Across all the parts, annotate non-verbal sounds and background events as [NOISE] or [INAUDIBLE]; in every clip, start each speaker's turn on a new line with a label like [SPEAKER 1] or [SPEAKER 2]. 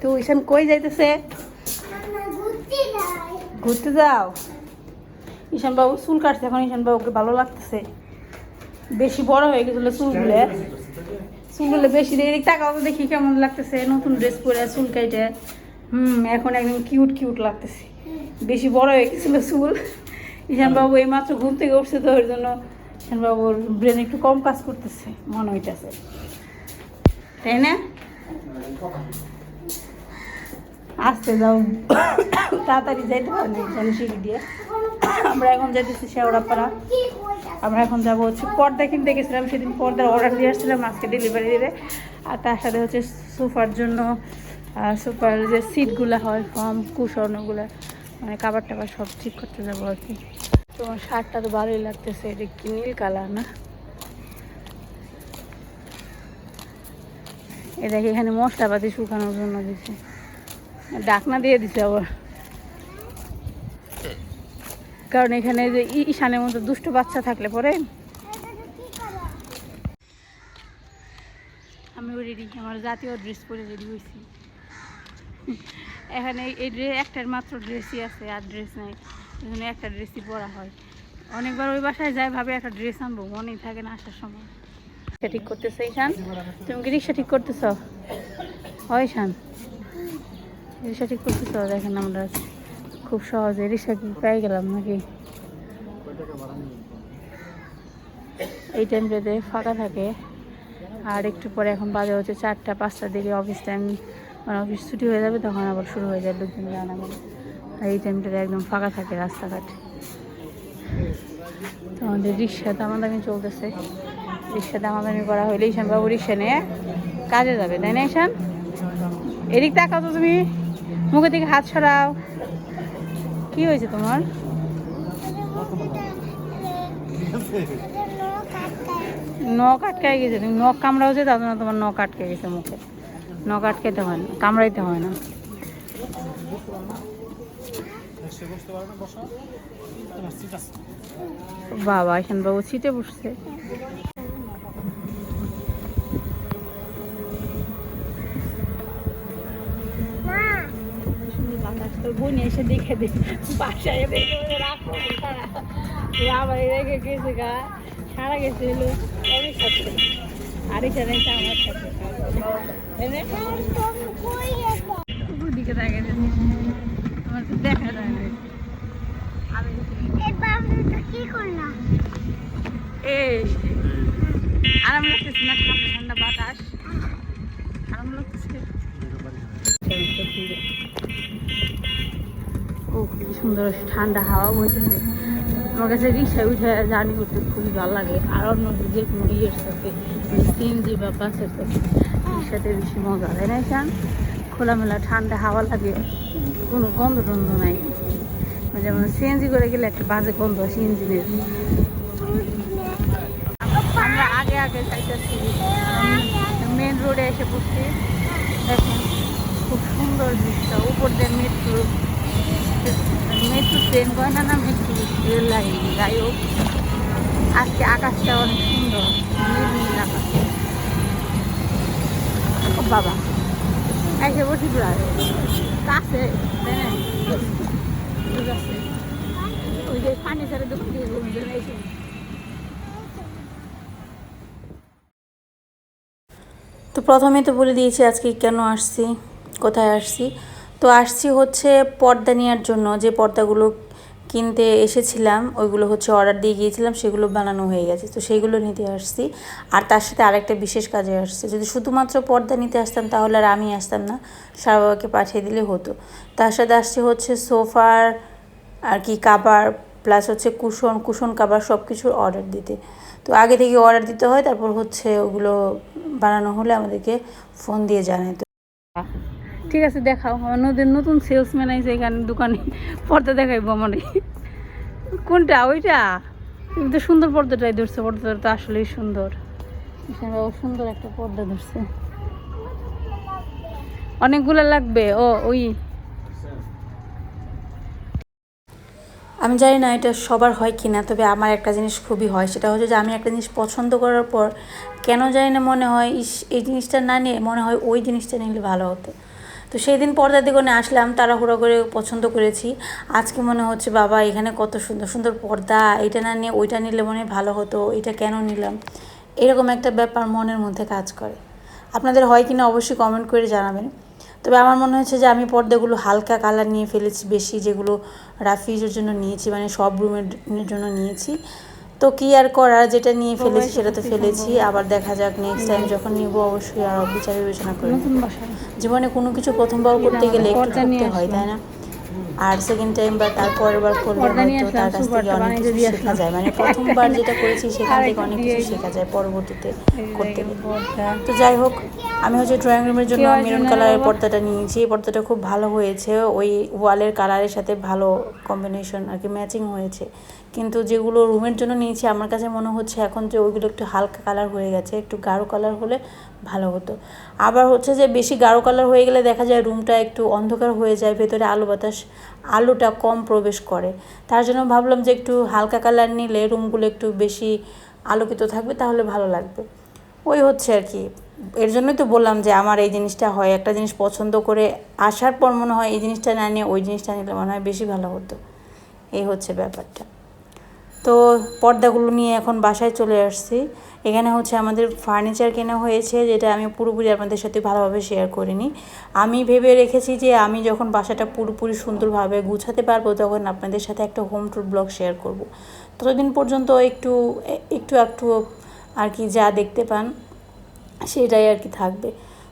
[SPEAKER 1] তো ঈশান কই যাইতেছে? ঘুরতে যাও। ঈশান বাবু চুল কাটছে, এখন ঈশান বাবুকে ভালো লাগতেছে। বেশি বড় হয়ে গেছিল চুলগুলো চুলগুলো বেশি এদিক টাকাও দেখি কেমন লাগতেছে। নতুন ড্রেস পরে চুল কাইটে। হুম, এখন একদম কিউট কিউট লাগতেছে। বেশি বড় হয়ে গেছিল চুল। ঈশান বাবু এই মাত্র ঘুম থেকে উঠছে তো, ওর জন্য ঈশান বাবুর ব্রেন একটু কম কাজ করতেছে, মনে হইতেছে। তাই না? আসতে যাও। তাড়াতাড়ি যাইতে হবে না ঈশান সিঁড়ি দিয়ে। আমরা এখন যাইতেছি শেওড়াপাড়া। আমরা এখন যাব হচ্ছে পর্দা কিনতে গেছিলাম, সেদিন পর্দার অর্ডার দিয়ে আসছিলাম, আজকে ডেলিভারি দেবে। আর তার সাথে হচ্ছে সোফার জন্য সোফার যে সিটগুলো হয় ফর্ম কুশন ওগুলো মানে কাবার টাবার সব ঠিক করতে যাব আর কি। তোমার শার্টটা তো ভালোই লাগতেছে, এটা কি নীল কালার না? এ দেখে এখানে মশলাপাতি শুকানোর জন্য দিছে। ডাকনা দিয়ে দিছে আবার কারণ এখানে যে ঈশানের মতো দুষ্ট বাচ্চা থাকলে পরে আমি রেডি আমার জাতীয় ড্রেস পরে রেডি হয়েছি। এখানে এই ড্রেস একটার মাত্র ড্রেসই আছে, আর ড্রেস নাই। এখানে একটা ড্রেসই পরা হয়। অনেকবার ওই বাসায় যাই ভাবে একটা ড্রেস আনব, মনেই থাকে না আসার সময়। রিক্সা ঠিক করতেছে ঈশান। তুমি কি রিক্সা ঠিক করতেছ? হয় ঈশান। রিক্সা ঠিক করতেছ দেখেন আমরা খুব সহজে রিক্সা কি পেয়ে গেলাম নাকি? এই টাইমটাতে ফাঁকা থাকে, আর একটু পরে এখন বাজে হচ্ছে চারটা পাঁচটার দিকে অফিস টাইম মানে অফিস ছুটি হয়ে যাবে, তখন আবার শুরু হয়ে যায় লোকজন জানাবেন আর এই টাইমটাতে একদম ফাঁকা থাকে রাস্তাঘাট। তো আমাদের রিক্সা দামাদামি চলতেছে। রিক্সা দামাদামি করা হইলে ঈশান বাবু রিক্সা নিয়ে কাজে যাবে, তাই না ঈশান? এদিক তাকাও তো তুমি। মুখের দিকে হাত সরাও। কি হয়েছে তোমার? নখ আটকায় গেছে। তুমি নখ কামড়াওছে তার জন্য তোমার নখ আটকে গেছে মুখে। নখ আটকাইতে হয় না, কামড়াইতে হয় না। বাবা এখান বাবু ছিটে বসছে। তোর বোন এসে দেখে দে। বাসায় দেখে রাখো আবার রেখে গেছে গা। সারা গেছে হলো অনেক সাথে জানাই তো আমার সাথে দিকে তাকিয়ে দিয়েছে। আমার তো দেখা যায় না। এই আরাম লাগতেছে না ঠান্ডা ঠান্ডা বাতাস? আরাম লাগতেছে। ও সুন্দর ঠান্ডা হাওয়া বইতেছে আমার কাছে রিক্সায় উঠে জার্নি করতে খুবই ভালো লাগে। আর অন্য যে কোনো ইয়ের সাথে সিএনজি বা বাসের সাথে রিক্সাতে বেশি মজা তাই না চান খোলামেলা ঠান্ডা হাওয়া লাগে, কোনো গন্ধ টন্ধ নাই। যেমন সিএনজি করে গেলে একটা বাজে গন্ধ আসে ইঞ্জিনের আমরা আগে আগে যাইতেছি মেন রোডে এসে পড়ছি। দেখেন, খুব সুন্দর দৃশ্য, উপর দিয়ে মেট্রো হয় যাই হোক, আজকে আকাশটা অনেক সুন্দর নীল নীল আকাশ বাবা এসে বসি কাছে তাই না? ঠিক আছে। ওই যে পানি ছাড়া দোকান থেকে তো প্রথমে তো বলে দিয়েছি আজকে কেন আসছি, কোথায় আসছি। তো আসছি হচ্ছে পর্দা নেওয়ার জন্য। যে পর্দাগুলো কিনতে এসেছিলাম, ওইগুলো হচ্ছে অর্ডার দিয়ে গিয়েছিলাম, সেগুলো বানানো হয়ে গেছে। তো সেইগুলো নিতে আসছি। আর তার সাথে আরেকটা বিশেষ কাজে আসছে। যদি শুধুমাত্র পর্দা নিতে আসতাম, তাহলে আর আমি আসতাম না। সারা বাবাকে পাঠিয়ে দিলে হতো। তার সাথে আসছে হচ্ছে সোফার আর কি কাবার প্লাস হচ্ছে কুশন কুশন কাবার সব কিছুর অর্ডার দিতে। তো আগে থেকে অর্ডার দিতে হয়, তারপর হচ্ছে ওগুলো বানানো হলে আমাদেরকে ফোন দিয়ে জানায় তো ঠিক আছে, দেখাও। আমার নতুন নতুন সেলসম্যান আছে এখানে দোকানে। পর্দা দেখাইবো আমার। কোনটা? ওইটা? তুমি তো সুন্দর পর্দাটাই ধরছে, পর্দাটা তো আসলেই সুন্দর। সুন্দর একটা পর্দা ধরছে। অনেকগুলো লাগবে। ও, ওই। আমি জানি না এটা সবার হয় কি না তবে আমার একটা জিনিস খুবই হয়। সেটা হচ্ছে যে আমি একটা জিনিস পছন্দ করার পর কেন জানি না মনে হয়, ইস, এই জিনিসটা না নিয়ে মনে হয় ওই জিনিসটা নিলে ভালো হতো।
[SPEAKER 2] তো সেই দিন পর্দার দোকানে আসলাম, তাড়াহুড়ো করে পছন্দ করেছি। আজকে মনে হচ্ছে, বাবা, এখানে কত সুন্দর সুন্দর পর্দা এটা না নিয়ে ওইটা নিলে মনে ভালো হতো এটা কেন নিলাম? এরকম একটা ব্যাপার মনের মধ্যে কাজ করে। আপনাদের হয় কিনা অবশ্যই কমেন্ট করে জানাবেন। তবে আমার মনে হচ্ছে যে আমি পর্দাগুলো হালকা কালার নিয়ে ফেলেছি, বেশি যেগুলো রাফিজের জন্য নিয়েছি মানে সব রুমের জন্য নিয়েছি। তো কি আর করার? যেটা নিয়ে ফেলেছি সেটা তো ফেলেছি। আবার দেখা যাক নেক্সট টাইম যখন নিব অবশ্যই আর বিচার বিবেচনা করে। জীবনে কোনো কিছু প্রথমবার করতে গেলে একটু করতে হয় তাই না? আর সেকেন্ড টাইম বা তারপরের বার করলে হয়তো তার কাছ থেকে অনেক কিছু শেখা যায়। মানে প্রথমবার যেটা করেছি [LAUGHS] সেখান থেকে অনেক কিছু শেখা যায় পরবর্তীতে করতে গেলে তো যাই হোক আমি হচ্ছে ড্রয়িং রুমের জন্য মেরুন কালারের পর্দাটা নিয়েছি। এই পর্দাটা খুব ভালো হয়েছে। ওই ওয়ালের কালারের সাথে ভালো কম্বিনেশন আর কি ম্যাচিং হয়েছে। কিন্তু যেগুলো রুমের জন্য নিয়েছি আমার কাছে মনে হচ্ছে এখন যে ওইগুলো একটু হালকা কালার হয়ে গেছে। একটু গাঢ় কালার হলে ভালো হতো। আবার হচ্ছে যে বেশি গাঢ় কালার হয়ে গেলে দেখা যায় রুমটা একটু অন্ধকার হয়ে যায়, ভেতরে আলো বাতাস, আলোটা কম প্রবেশ করে। তার জন্য ভাবলাম যে একটু হালকা কালার নিলে রুমগুলো একটু বেশি আলোকিত থাকবে, তাহলে ভালো লাগবে। ওই হচ্ছে আর কি। এর জন্যই তো বললাম যে আমার এই জিনিসটা হয়। একটা জিনিস পছন্দ করে আসার পর মনে হয় এই জিনিসটা না নিয়ে ওই জিনিসটা নিলে মনে হয় বেশি ভালো হতো। এই হচ্ছে ব্যাপারটা। তো পর্দাগুলো নিয়ে এখন বাসায় চলে আসছি। এখানে হচ্ছে আমাদের ফার্নিচার কেনা হয়েছে, যেটা আমি পুরোপুরি আপনাদের সাথে ভালোভাবে শেয়ার করিনি। আমি ভেবে রেখেছি যে আমি যখন বাসাটা পুরোপুরি সুন্দরভাবে গুছাতে পারব, তখন আপনাদের সাথে একটা হোম ট্যুর ব্লগ শেয়ার করব। ততদিন পর্যন্ত একটু একটু একটু আর কি যা দেখতে পান, সেটাই আর কি থাকবে।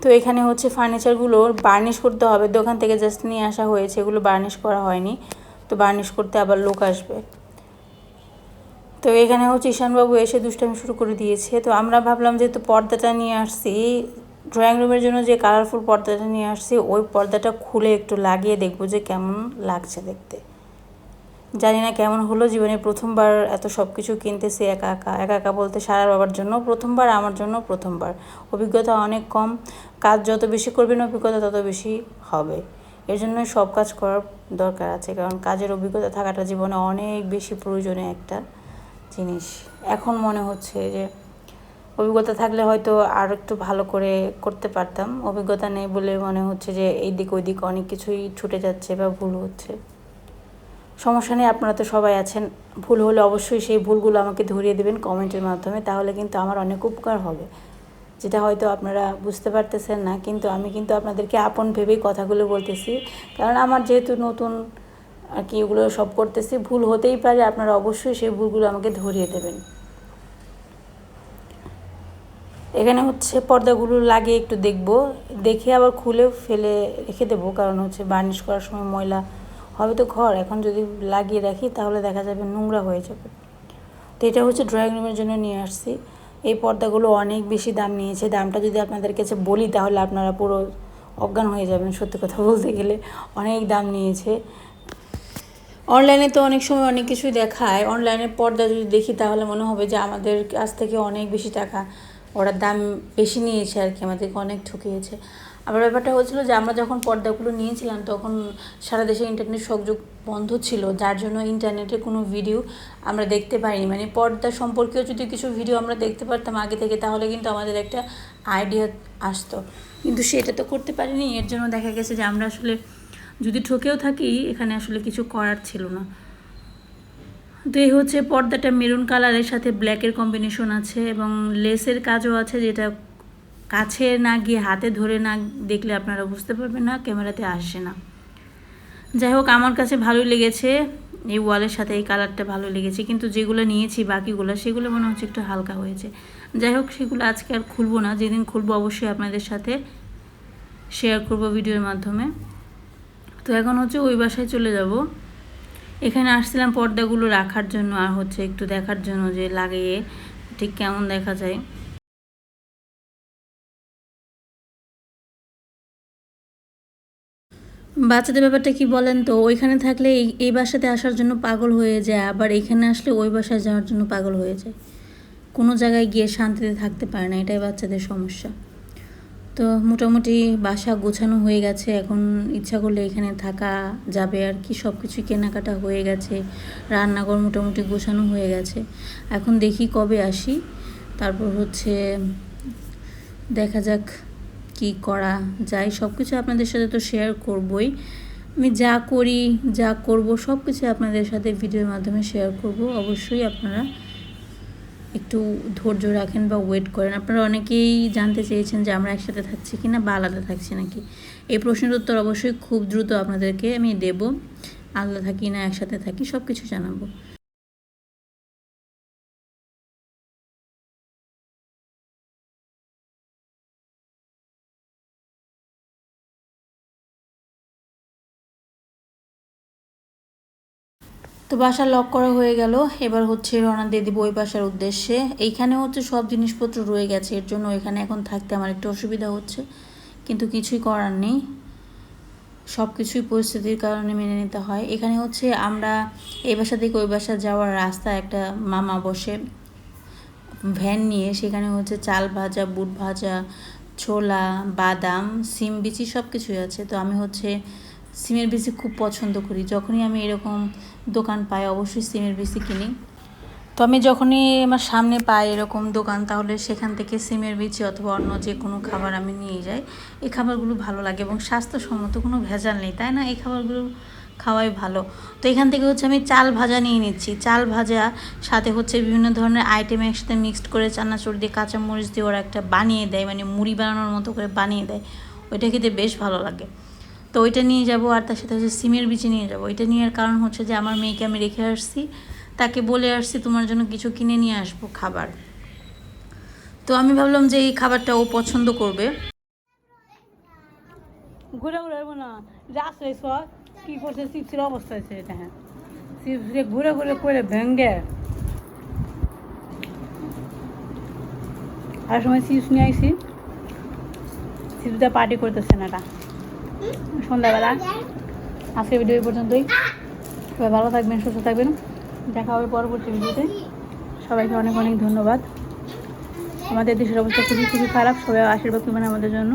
[SPEAKER 2] তো এখানে হচ্ছে ফার্নিচারগুলো বার্নিশ করতে হবে। দোকান থেকে জাস্ট নিয়ে আসা হয়েছে, এগুলো বার্নিশ করা হয়নি। তো বার্নিশ করতে আবার লোক আসবে। তো এখানে হচ্ছে ঈশানবাবু এসে দুষ্টামি শুরু করে দিয়েছে। তো আমরা ভাবলাম যে তো পর্দাটা নিয়ে আসছি। ড্রয়িং রুমের জন্য যে কালারফুল পর্দাটা নিয়ে আসছি, ওই পর্দাটা খুলে একটু লাগিয়ে দেখব যে কেমন লাগছে দেখতে। জানি না কেমন হলো, জীবনে প্রথমবার এত সব কিছু কিনতেছি একা একা। একা একা বলতে সারা বাবার জন্য, প্রথমবার আমার জন্য প্রথমবার। অভিজ্ঞতা অনেক কম, কাজ যত বেশি করবেন অভিজ্ঞতা তত বেশি হবে। এর জন্যই সব কাজ করার দরকার আছে, কারণ কাজের অভিজ্ঞতা থাকাটা জীবনে অনেক বেশি প্রয়োজনীয় একটা। জিনিস। এখন মনে হচ্ছে যে অভিজ্ঞতা থাকলে হয়তো আর একটু ভালো করে করতে পারতাম। অভিজ্ঞতা নেই বলে মনে হচ্ছে যে এই দিক ওই দিক অনেক কিছুই ছুটে যাচ্ছে বা ভুল হচ্ছে। সমস্যা নেই, আপনারা তো সবাই আছেন। ভুল হলে অবশ্যই সেই ভুলগুলো আমাকে ধরিয়ে দেবেন কমেন্টের মাধ্যমে, তাহলে কিন্তু আমার অনেক উপকার হবে। যেটা হয়তো আপনারা বুঝতে পারতেছেন না, কিন্তু আমি কিন্তু আপনাদেরকে আপন ভেবেই কথাগুলো বলতেছি। কারণ আমার যেহেতু নতুন আর কি এগুলো সব করতেছি। ভুল হতেই পারে, আপনারা অবশ্যই সেই ভুলগুলো আমাকে ধরিয়ে দেবেন। এখানে হচ্ছে পর্দাগুলো লাগিয়ে একটু দেখব। দেখে আবার খুলে ফেলে রেখে দেবো, কারণ হচ্ছে বার্নিশ করার সময় ময়লা হবে তো ঘর। এখন যদি লাগিয়ে রাখি, তাহলে দেখা যাবে নোংরা হয়ে যাবে। তো এটা হচ্ছে ড্রয়িং রুমের জন্য নিয়ে আসছি। এই পর্দাগুলো অনেক বেশি দাম নিয়েছে। দামটা যদি আপনাদের কাছে বলি, তাহলে আপনারা পুরো অজ্ঞান হয়ে যাবেন সত্যি কথা বলতে গেলে। অনেক দাম নিয়েছে। অনলাইনে তো অনেক সময় অনেক কিছুই দেখায়। অনলাইনে পর্দা যদি দেখি, তাহলে মনে হবে যে আমাদের কাছ থেকে অনেক বেশি টাকা ওরা দাম বেশি নিয়েছে আর কি, আমাদেরকে অনেক ঠকিয়েছে। আবার ব্যাপারটা হচ্ছিল যে আমরা যখন পর্দাগুলো নিয়েছিলাম, তখন সারা দেশে ইন্টারনেট সংযোগ বন্ধ ছিল, যার জন্য ইন্টারনেটে কোনো ভিডিও আমরা দেখতে পাইনি। মানে পর্দা সম্পর্কেও যদি কিছু ভিডিও আমরা দেখতে পারতাম আগে থেকে, তাহলে কিন্তু আমাদের একটা আইডিয়া আসতো। কিন্তু সেটা তো করতে পারিনি, এর জন্য দেখা গেছে যে আমরা আসলে যদি ঠকেও থাকি, এখানে আসলে কিছু করার ছিল না। তো এই হচ্ছে পর্দাটা মেরুন কালারের সাথে ব্ল্যাকের কম্বিনেশন আছে এবং লেসের কাজও আছে যেটা কাছে না গিয়ে হাতে ধরে না দেখলে আপনারা বুঝতে পারবেন না, ক্যামেরাতে আসে না। যাই হোক, আমার কাছে ভালোই লেগেছে, এই ওয়ালের সাথে এই কালারটা ভালো লেগেছে, কিন্তু যেগুলো নিয়েছি বাকিগুলো, সেগুলো মনে হচ্ছে একটু হালকা হয়েছে। যাই হোক, সেগুলো আজকে আর খুলবো না, যেদিন খুলবো অবশ্যই আপনাদের সাথে শেয়ার করব ভিডিওর মাধ্যমে। তো এখন হচ্ছে ওই বাসায় চলে যাব। এখানে আসছিলাম পর্দাগুলো রাখার জন্য আর হচ্ছে একটু দেখার জন্য যে লাগিয়ে ঠিক কেমন দেখা যায়। বাচ্চাদের ব্যাপারটা কি বলেন তো? ওইখানে থাকলে এই বাসাতে আসার জন্য পাগল হয়ে যায়, আবার এখানে আসলে ওই বাসায় যাওয়ার জন্য পাগল হয়ে যায়। কোনো জায়গায় গিয়ে শান্তিতে থাকতে পারে না, এটাই বাচ্চাদের সমস্যা। তো মোটামুটি বাসা গোছানো হয়ে গেছে। এখন ইচ্ছা করলে এখানে থাকা যাবে আর কি। সব কিছুই কেনাকাটা হয়ে গেছে। রান্নাঘর মোটামুটি গোছানো হয়ে গেছে। এখন দেখি কবে আসি। তারপর হচ্ছে দেখা যাক কি করা যায়। সব কিছু আপনাদের সাথে তো শেয়ার করবই। আমি যা করি, যা করব সব কিছু আপনাদের সাথে ভিডিওর মাধ্যমে শেয়ার করব। অবশ্যই আপনারা একটু ধৈর্য রাখেন বা ওয়েট করেন। আপনারা অনেকেই জানতে চেয়েছেন যে আমরা একসাথে থাকছি কি না বা আলাদা থাকছি নাকি। এই প্রশ্নের উত্তর অবশ্যই খুব দ্রুত আপনাদেরকে আমি দেব। আলাদা থাকি না, একসাথে থাকি সব কিছু জানাব। তো বাসা লক করা হয়ে গেল। এবার হচ্ছে রওনা দিয়ে দিব ওই বাসার উদ্দেশ্যে। এইখানে হচ্ছে সব জিনিসপত্র রয়ে গেছে, এর জন্য এখানে এখন থাকতে আমার একটু অসুবিধা হচ্ছে। কিন্তু কিছুই করার নেই। সব কিছুই পরিস্থিতির কারণে মেনে নিতে হয়। এখানে হচ্ছে আমরা এই বাসা থেকে ওই বাসা যাওয়ার রাস্তা একটা মামা বসে ভ্যান নিয়ে, সেখানে হচ্ছে চাল ভাজা, বুট ভাজা, ছোলা, বাদাম, সিম, বিচি সব কিছুই আছে। তো আমি হচ্ছে সিমের বিচি খুব পছন্দ করি। যখনই আমি এরকম দোকান পাই, অবশ্যই সিমের বিচি কিনি। তো আমি যখনই আমার সামনে পাই এরকম দোকান, তাহলে সেখান থেকে সিমের বিচি অথবা অন্য যে কোনো খাবার আমি নিয়ে যাই। এই খাবারগুলো ভালো লাগে এবং স্বাস্থ্যসম্মত কোনো ভেজাল নেই, তাই না? এই খাবারগুলো খাওয়াই ভালো। তো এখান থেকে হচ্ছে আমি চাল ভাজা নিয়ে নিচ্ছি। চাল ভাজা, সাথে হচ্ছে বিভিন্ন ধরনের আইটেম একসাথে মিক্সড করে চানাচুর দিয়ে, কাঁচামরিচ দিয়ে ওরা একটা বানিয়ে দেয় মানে মুড়ি বানানোর মতো করে বানিয়ে দেয়। ওইটা খেতে বেশ ভালো লাগে। তো ওইটা নিয়ে যাব আর তার সাথে হচ্ছে সিমের বিচি নিয়ে যাব। ওইটা নেওয়ার কারণ হচ্ছে যে আমার মেয়েকে আমি রেখে আসছি। তাকে বলে আসছি, তোমার জন্য কিছু কিনে নিয়ে আসব খাবার। তো আমি ভাবলাম যে এই খাবারটা ও পছন্দ করবে।
[SPEAKER 1] ঘুরে ঘুরে না রাস্তা সব কি করছে? চিপসের অবস্থা হয়েছে এটা হ্যাঁ। চিপসে ঘুরে ঘুরে করে ভেঙ্গে। আর সময় চিপস নিয়ে আইসি চিপসটা পার্টি করতেছে না এটা সন্ধ্যাবেলা। আজকে ভিডিও এই পর্যন্তই। সবাই ভালো থাকবেন, সুস্থ থাকবেন। দেখা হবে পরবর্তী ভিডিওতে সবাইকে অনেক অনেক ধন্যবাদ। আমাদের দেশের অবস্থা খুবই খুবই খারাপ। সবাই আশীর্বাদ করবেন আমাদের জন্য।